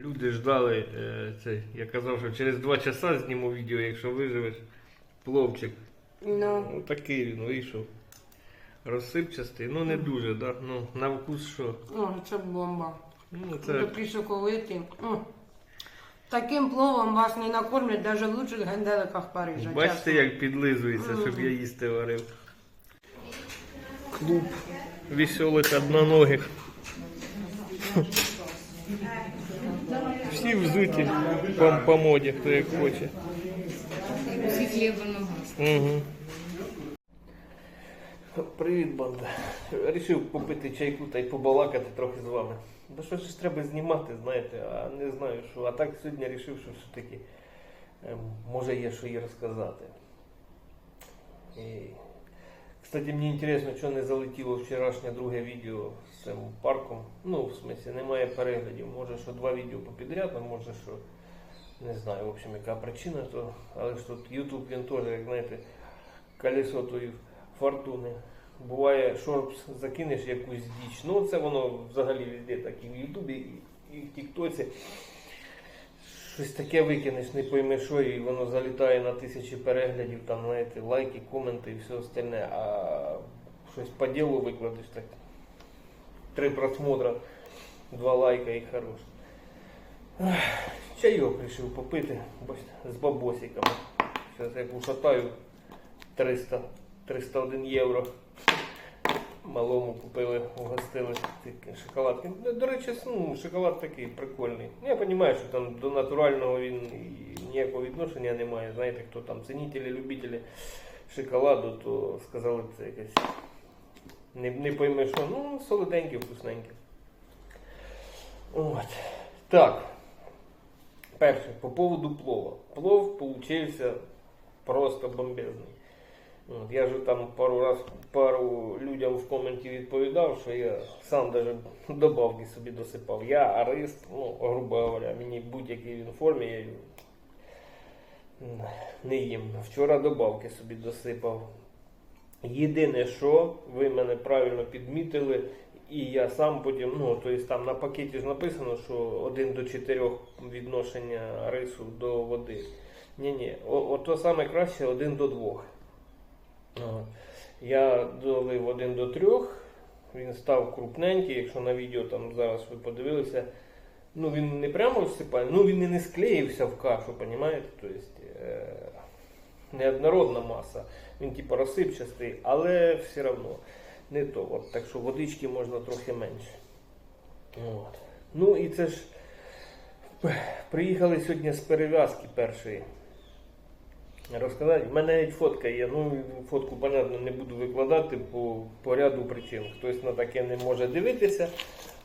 Люди ждали е, цей. Я казав, що через два часа зніму відео, якщо виживеш. Пловчик. Ну, Ну такий він вийшов. Розсипчастий, ну не дуже, да? Ну, на вкус що. о, це бомба. Ну, це Такий соковитий. М. Таким пловом вас не накормлять навіть в лучших генделиках Парижа. бачите, чесно. як підлизується, щоб я їсти варив. Клуб веселих одноногих. Всі взуті по, по моді, хто як хоче. Угу. Привіт, банда. Рішив попити чайку та й побалакати трохи з вами. Да що ж треба знімати, знаєте, а не знаю що. А так сьогодні рішив, що все-таки ем, може є що і розказати. І, кстати, мені інтересно, що не залетіло вчорашнє друге відео цим парком. Ну, в смислі, немає переглядів. Може, що два відео попідряд, а може, що не знаю, в общем, яка причина, то, але ж тут YouTube він теж, як знаєте, колесо тої фортуни. Буває, шорпс закинеш якусь діч. Ну це воно взагалі везде, так і в Ютубі, і в Тіктоці. Щось таке викинеш, не пойми що, і воно залітає на тисячі переглядів, там, знаєте, лайки, коменти і все остальне, а щось по ділу викладеш так. Три просмотра, два лайка і хорош. Чайок вирішив попити, з бабосиками. Зараз як ушатаю 300, 301 євро. Малому купили, угостили шоколадки. Ну, До речі, ну, шоколад такий прикольний. Ну, Я розумію, що там до натурального він ніякого відношення немає. Знаєте, хто там цінителі, любителі шоколаду, то сказали це якесь. Не, не пойми, що ну, солоденький, вкусненький. От. Так. Перше, по поводу плова. Плов получився просто бомбезний. От, я ж там пару раз пару людям в коменті відповідав, що я сам даже добавки собі досипав. Я арист, ну, грубо говоря, мені будь-який він формі, я не їм. Вчора добавки собі досипав. Єдине, що ви мене правильно підмітили, і я сам потім, ну, тобто там на пакеті ж написано, що 1 до 4 відношення рису до води. Ні-ні, ото саме краще 1 до 2. От. Я долив 1 до 3, він став крупненький, якщо на відео там зараз ви подивилися. Ну він не прямо всипає, ну він і не склеївся в кашу, розумієте? Тобто, неоднородна маса. Він типу розсипчастий, але все одно не то. От, так що водички можна трохи менше. От. Ну і це ж приїхали сьогодні з перев'язки першої. Розказати, в мене навіть фотка є. Ну, фотку, понятно, не буду викладати по, по ряду причин. Хтось на таке не може дивитися.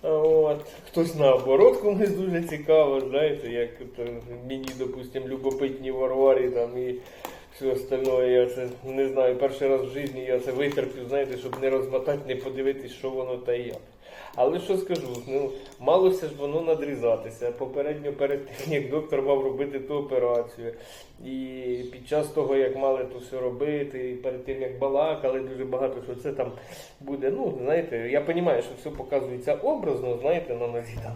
От. Хтось наоборот комусь дуже цікаво, знаєте, як то, мені, допустим, любопитні варварі там і все остальное. Я це не знаю, перший раз в житті я це витерпів, знаєте, щоб не розмотати, не подивитись, що воно та як. Але що скажу, ну малося ж воно надрізатися. Попередньо перед тим, як доктор мав робити ту операцію. І під час того, як мали то все робити, і перед тим як балакали дуже багато, що це там буде. Ну, знаєте, я розумію, що все показується образно, знаєте, на нозі там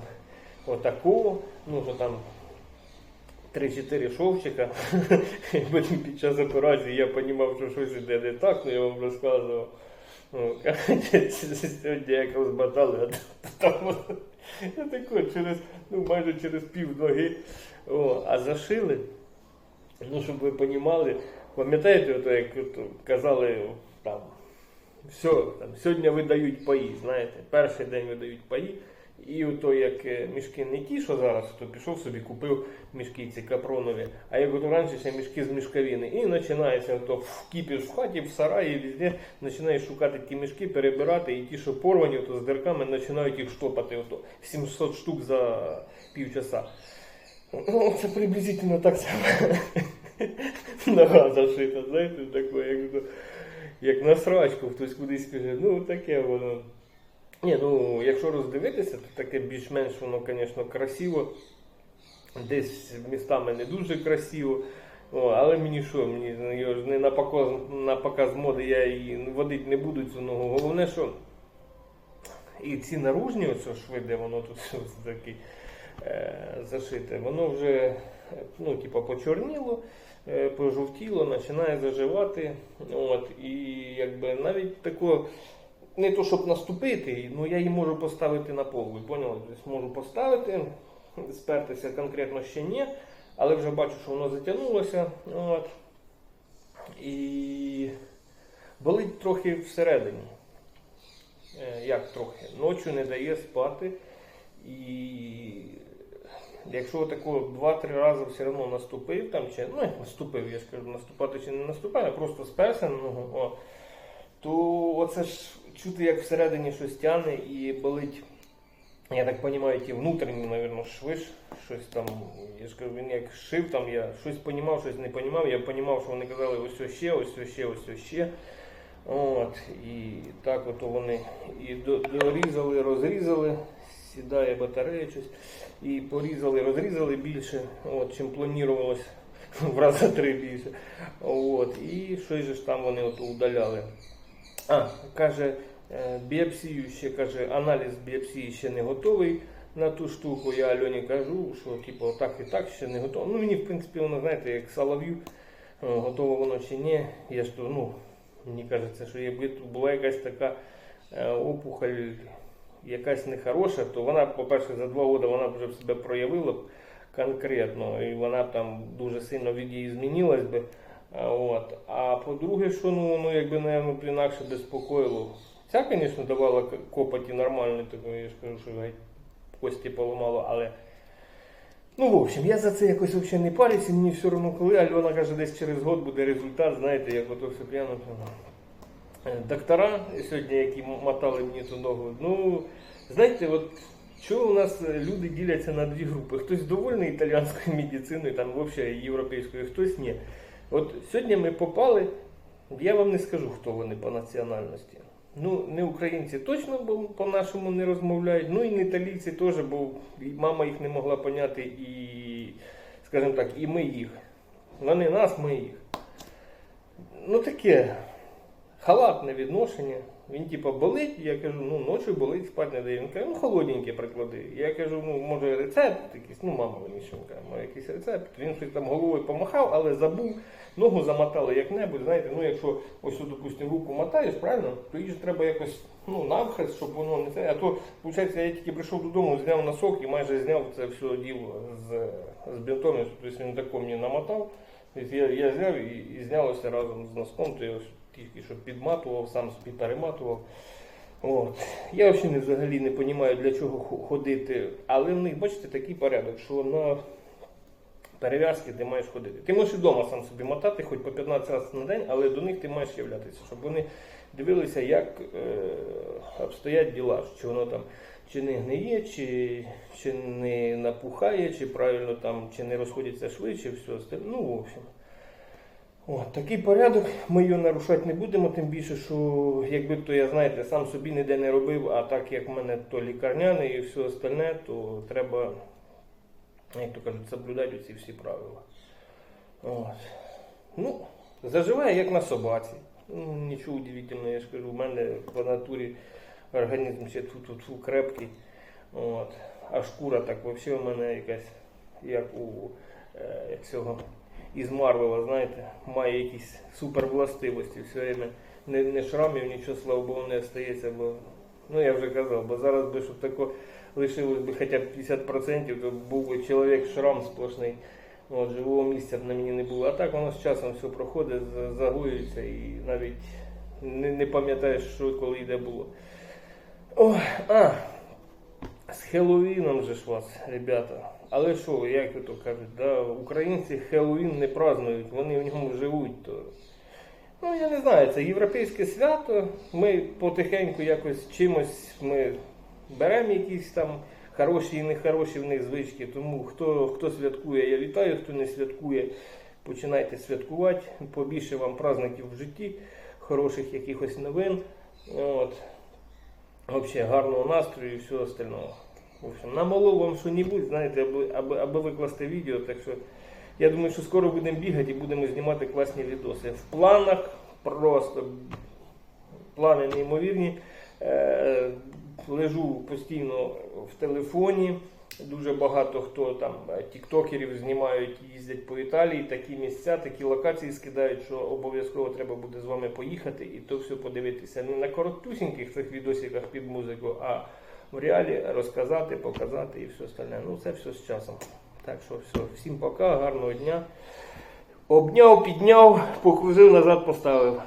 отаку, ну що там. 3-4 шовчика. Потім під час операції я розумів, що щось іде не так, ну я вам розказував. Ну, Сьогодні як розмотали, а там я тако через, ну майже через пів ноги. О, а зашили. Ну, щоб ви розуміли, пам'ятаєте, ото, як ото казали там, все, там, сьогодні видають паї, знаєте, перший день видають паї. І ото як е, мішки не ті, що зараз, хто пішов собі, купив мішки ці капронові, а як ото раніше ще мішки з мішковини. І починається ото в кіпіш в хаті, в сараї, везде починаєш шукати ті мішки, перебирати, і ті, що порвані, ото з дирками, починають їх штопати. Ото 700 штук за півчаса. Ну, це приблизительно так само. Нога зашита, знаєте, таке, як, то- як на срачку, хтось кудись каже, ну таке воно. Ні, ну якщо роздивитися, то таке більш-менш воно, звісно, красиво. Десь містами не дуже красиво. О, але мені що, мені ну, його ж не на показ, на показ моди я її водити не буду цю ногу. Головне, що і ці наружні ось швиде, воно тут все такі е, зашите, воно вже ну, типа, почорніло, е, пожовтіло, починає заживати. От, і якби навіть тако, не то щоб наступити, ну я її можу поставити на пол. Поняли? Тобто можу поставити, спертися конкретно ще ні, але вже бачу, що воно затягнулося. От. І болить трохи всередині. Е, Як трохи? Ночі не дає спати. І якщо тако два-три рази все одно наступив, там, чи, ну як наступив, я ж кажу, наступати чи не наступає, а просто сперся на ногу, то оце ж чути, як всередині щось тягне і болить. Я так розумію, ті внутрішні, мабуть, шви, щось там, я ж кажу, він як шив там, я щось розумів, щось не розумів, я розумів, що вони казали ось ще, ось ще, ось ще. От, і так от вони і дорізали, розрізали, сідає батарея щось, і порізали, розрізали більше, от, чим планувалось, в рази три більше. От, і щось ж там вони от удаляли. А, каже, е, біопсію ще каже, аналіз біопсії ще не готовий на ту штуку. Я Альоні кажу, що типу, так і так ще не готово. Ну мені в принципі воно, знаєте, як солов'ю, е, готово воно чи ні. Я ж ну, мені кажеться, що якби тут була якась така е, опухоль, якась нехороша, то вона, по-перше, за два роки вона вже б себе проявила б конкретно, і вона там дуже сильно від її змінилась би. А, От. А по-друге, що ну, воно якби, напевно, інакше безпокоїло. Ця, звісно, давала копоті нормальної, такої, я ж кажу, що геть кості поламало, але. Ну, в общем, я за це якось взагалі не парюся, мені все одно коли Альона каже, десь через год буде результат, знаєте, як ото все п'яно. Е, Доктора сьогодні, які мотали мені ту ногу, ну, знаєте, от що у нас е, люди діляться на дві групи. Хтось довольний італійською медициною, там взагалі європейською, хтось ні. От сьогодні ми попали, я вам не скажу, хто вони по національності. Ну, не українці точно, по-нашому не розмовляють, ну і не італійці теж, бо мама їх не могла поняти, і, скажімо так, і ми їх. Вони нас, ми їх. Ну таке халатне відношення. Він типа болить, я кажу, ну ночі болить, спати не дає. Він каже, ну холодненьке приклади. Я кажу, ну може рецепт якийсь, ну мама каже, може якийсь рецепт. Він щось там головою помахав, але забув, ногу замотали як-небудь. Знаєте, ну якщо ось, допустимо, руку мотаєш, правильно, то її ж треба якось ну, навхрест, щоб воно не це. А то, виходить, я тільки прийшов додому, зняв носок і майже зняв це все діло з, з бінтом, тобто він тако мені намотав. Тобто я, я взяв і, і знялося разом з носком, то я ось тільки що підматував, сам собі перематував. От. Я взагалі взагалі не розумію, для чого ходити. Але в них, бачите, такий порядок, що на перев'язки ти маєш ходити. Ти можеш і вдома сам собі мотати, хоч по 15 разів на день, але до них ти маєш являтися, щоб вони дивилися, як е, обстоять діла, чи воно там чи не гниє, чи, чи не напухає, чи правильно там, чи не розходяться швидше, все. Ну, в общем. От, такий порядок, ми його нарушати не будемо, тим більше, що якби то я знаєте, сам собі ніде не робив, а так як в мене то лікарняне і все остальне, то треба, як то кажуть, соблюдати ці всі правила. От. Ну, заживає як на собаці. Ну, нічого удивительного, я ж кажу, в мене по натурі організм ще тут тут крепкий. От. А шкура так взагалі в мене якась, як у е, цього із Марвела, знаєте, має якісь супервластивості. Все время не, не шрамів, нічого, слава Богу, не остається, бо ну я вже казав, бо зараз би щоб тако лишилось би хоча б 50%, то був би чоловік шрам сплошний. От, живого місця на мені не було. А так воно з часом все проходить, загоюється і навіть не, не пам'ятаєш, що коли і де було. Ой, а, з Хеллоуіном же ж вас, ребята. Але що, як то кажуть, да, українці Хеллоуін не празднують, вони в ньому живуть. То... Ну, я не знаю, це європейське свято. Ми потихеньку якось чимось ми беремо якісь там хороші і нехороші в них звички. Тому хто, хто святкує, я вітаю, хто не святкує, починайте святкувати. Побільше вам праздників в житті, хороших якихось новин. От. Взагалі гарного настрою і всього остального. В общем, намолов вам що-небудь, знаєте, аби, аби, аби викласти відео. Так що я думаю, що скоро будемо бігати і будемо знімати класні відоси. В планах просто плани неймовірні. Е, лежу постійно в телефоні. Дуже багато хто там е, тіктокерів знімають, їздять по Італії, такі місця, такі локації скидають, що обов'язково треба буде з вами поїхати і то все подивитися. Не на коротусіньких цих відосиках під музику, а в реалі розказати, показати і все остальне. Ну це все з часом. Так що все, всім пока, гарного дня. Обняв, підняв, покрузив назад, поставив.